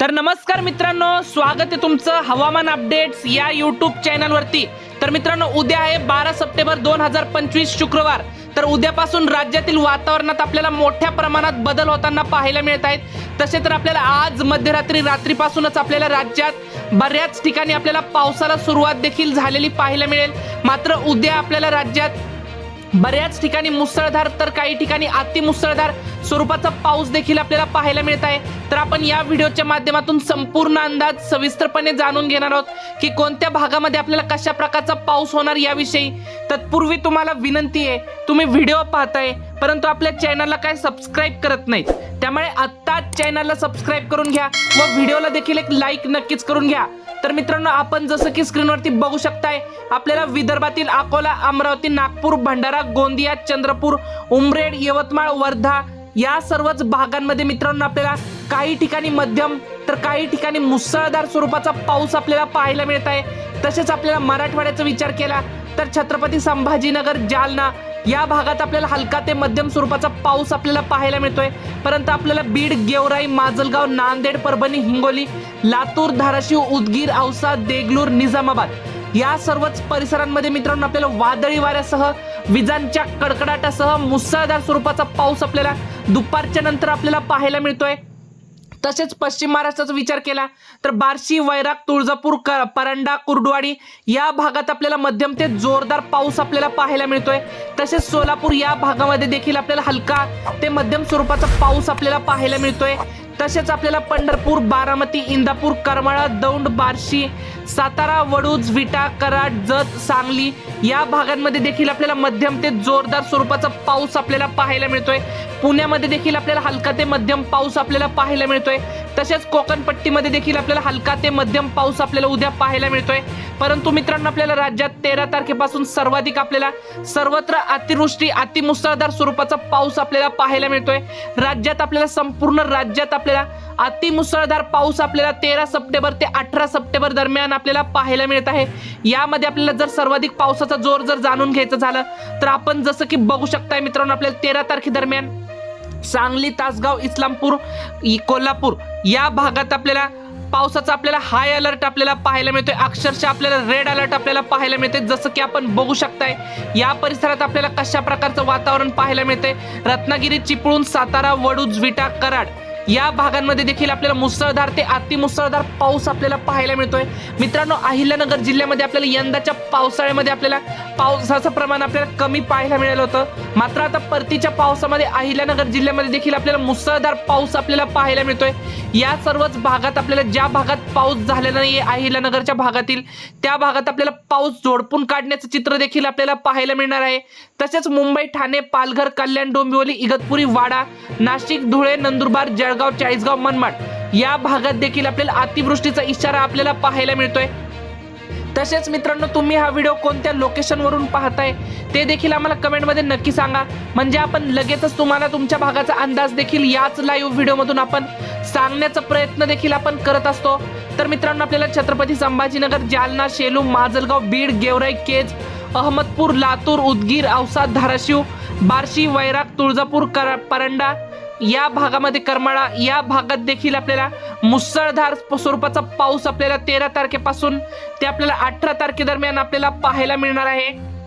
तर नमस्कार मित्रांनो स्वागत आहे तुमचं हवामान अपडेट्स या युट्यूब चॅनलवरती तर मित्रांनो उद्या आहे बारा सप्टेंबर दोन हजार पंचवीस शुक्रवार. तर उद्यापासून राज्यातील वातावरणात आपल्याला मोठ्या प्रमाणात बदल होताना पाहायला मिळत आहेत. तसे तर आपल्याला आज मध्यरात्री रात्रीपासूनच आपल्याला राज्यात बऱ्याच ठिकाणी आपल्याला पावसाला सुरुवात देखील झालेली पाहायला मिळेल. मात्र उद्या आपल्याला राज्यात बऱ्याच ठिकाणी मुसळधार तर काही ठिकाणी अतिमुसळधार स्वरूपाचा पाऊस देखील आपल्याला पाहायला मिळत आहे. तर आपण या व्हिडिओच्या माध्यमातून संपूर्ण अंदाज सविस्तरपणे जाणून घेणार आहोत की कोणत्या भागामध्ये आपल्याला कशा प्रकारचा पाऊस होणार याविषयी. तत्पूर्वी तुम्हाला विनंती आहे तुम्ही व्हिडिओ पाहताय परंतु आपल्या चॅनलला काय सबस्क्राईब करत नाहीत. त्यामुळे आत्ताच चॅनलला सबस्क्राईब करून घ्या व व्हिडिओला देखील एक लाईक नक्कीच करून घ्या. तर मित्रांनो आपण जसं की स्क्रीनवरती बघू शकताय आपल्याला विदर्भातील अकोला अमरावती नागपूर भंडारा गोंदिया चंद्रपूर उमरेड यवतमाळ वर्धा या सर्वच भागांमध्ये मित्रांनो आपल्याला काही ठिकाणी मध्यम तर काही ठिकाणी मुसळधार स्वरूपाचा पाऊस आपल्याला पाहायला मिळत आहे. तसेच आपल्याला मराठवाड्याचा विचार केला तर छत्रपती संभाजीनगर जालना या भागात आपल्याला हलका ते मध्यम स्वरूपाचा पाऊस आपल्याला पाहायला मिळतोय. परंतु आपल्याला बीड गेवराई माजलगाव नांदेड परभणी हिंगोली लातूर धाराशिव उदगीर औसा देगलूर निजामाबाद या सर्वच परिसरांमध्ये मित्रांनो आपल्याला वादळी वाऱ्यासह विजांच्या कडकडाटासह मुसळधार स्वरूपाचा पाऊस आपल्याला दुपारच्या नंतर आपल्याला पाहायला मिळतोय. तसेच पश्चिम महाराष्ट्राचा विचार केला तर बार्शी वैराग तुळजापूर परंडा कुर्डवाडी या भागात आपल्याला मध्यम ते जोरदार पाऊस आपल्याला पाहायला मिळतोय. तसेच सोलापूर या भागामध्ये देखील आपल्याला हलका ते मध्यम स्वरूपाचा पाऊस आपल्याला पाहायला मिळतोय. तसेच आपल्याला पंढरपूर बारामती इंदापूर करमाळा दौंड बार्शी सातारा वडूज विटा कराड जत सांगली या भागांमध्ये देखील आपल्याला मध्यम ते जोरदार स्वरूपाचा पाऊस आपल्याला पाहायला मिळतोय. पुण्यामध्ये देखील आपल्याला हलका ते मध्यम पाऊस आपल्याला पाहायला मिळतोय. तसेच कोकणपट्टीमध्ये देखील आपल्याला हलका ते मध्यम पाऊस आपल्याला उद्या पाहायला मिळतोय. परंतु मित्रांनो आपल्याला राज्यात तेरा तारखेपासून सर्वाधिक आपल्याला सर्वत्र अतिवृष्टी अतिमुसळधार स्वरूपाचा पाऊस आपल्याला पाहायला मिळतोय. राज्यात आपल्याला संपूर्ण राज्यात आपल्याला अतिमुसळधार पाऊस आपल्याला तेरा सप्टेंबर ते अठरा सप्टेंबर दरम्यान आपल्याला पाहायला मिळत आहे. यामध्ये आपल्याला जर सर्वाधिक पावसाचा जोर जर जाणून घ्यायचं झालं तर आपण जसं की बघू शकताय मित्रांनो आपल्याला तेरा तारखेदरम्यान सांगली तासगाव इस्लामपूर इ- कोल्हापूर. या भागात आपल्याला पावसाचा आपल्याला हाय अलर्ट आपल्याला पाहायला मिळतोय. अक्षरशः आपल्याला रेड अलर्ट आपल्याला पाहायला मिळते जसं की आपण बघू शकताय या परिसरात आपल्याला कशा प्रकारचं वातावरण पाहायला मिळते रत्नागिरी चिपळूण सातारा वडूज विटा कराड. या भागांमध्ये देखील आपल्याला मुसळधार ते अतिमुसळधार पाऊस आपल्याला पाहायला मिळतोय. मित्रांनो अहिल्यानगर जिल्ह्यामध्ये आपल्याला यंदाच्या पावसाळ्यामध्ये आपल्याला पावसाचं प्रमाण आपल्याला कमी पाहायला मिळालं होतं. मात्र आता परतीच्या पावसामध्ये अहिल्यानगर जिल्ह्यामध्ये देखील आपल्याला मुसळधार पाऊस आपल्याला पाहायला मिळतोय. या सर्वच भागात आपल्याला ज्या भागात पाऊस झालेला नाही अहिल्यानगरच्या भागातील त्या भागात आपल्याला पाऊस झोडपून काढण्याचं चित्र देखील आपल्याला पाहायला मिळणार आहे. तसेच मुंबई ठाणे पालघर कल्याण डोंबिवली इगतपुरी वाडा नाशिक धुळे नंदुरबार जळगाव चाळीसगाव मनमाड या भागात देखील आपल्याला अतिवृष्टीचा इशारा आपल्याला पाहायला मिळतोय. तसेच मित्रांनो तुम्ही हा व्हिडिओ कोणत्या लोकेशनवरून पाहताय ते देखील आम्हाला कमेंटमध्ये नक्की सांगा. म्हणजे आपण लगेचच तुम्हाला तुमच्या भागाचा अंदाज देखील याच लाईव्ह व्हिडिओमधून आपण सांगण्याचा प्रयत्न देखील आपण करत असतो. तर मित्रांनो आपल्याला छत्रपती संभाजीनगर जालना शेलू माजलगाव बीड गेवराई केज अहमदपूर लातूर उदगीर औसा धाराशिव बार्शी वैराग तुळजापूर कर परंडा या भागामध्ये करमाळा या भागात देखील आपल्याला मुसळधार स्वरूपाचा पाऊस आपल्याला तेरा तारखेपासून ते आपल्याला अठरा तारखेदरम्यान आपल्याला पाहायला मिळणार आहे.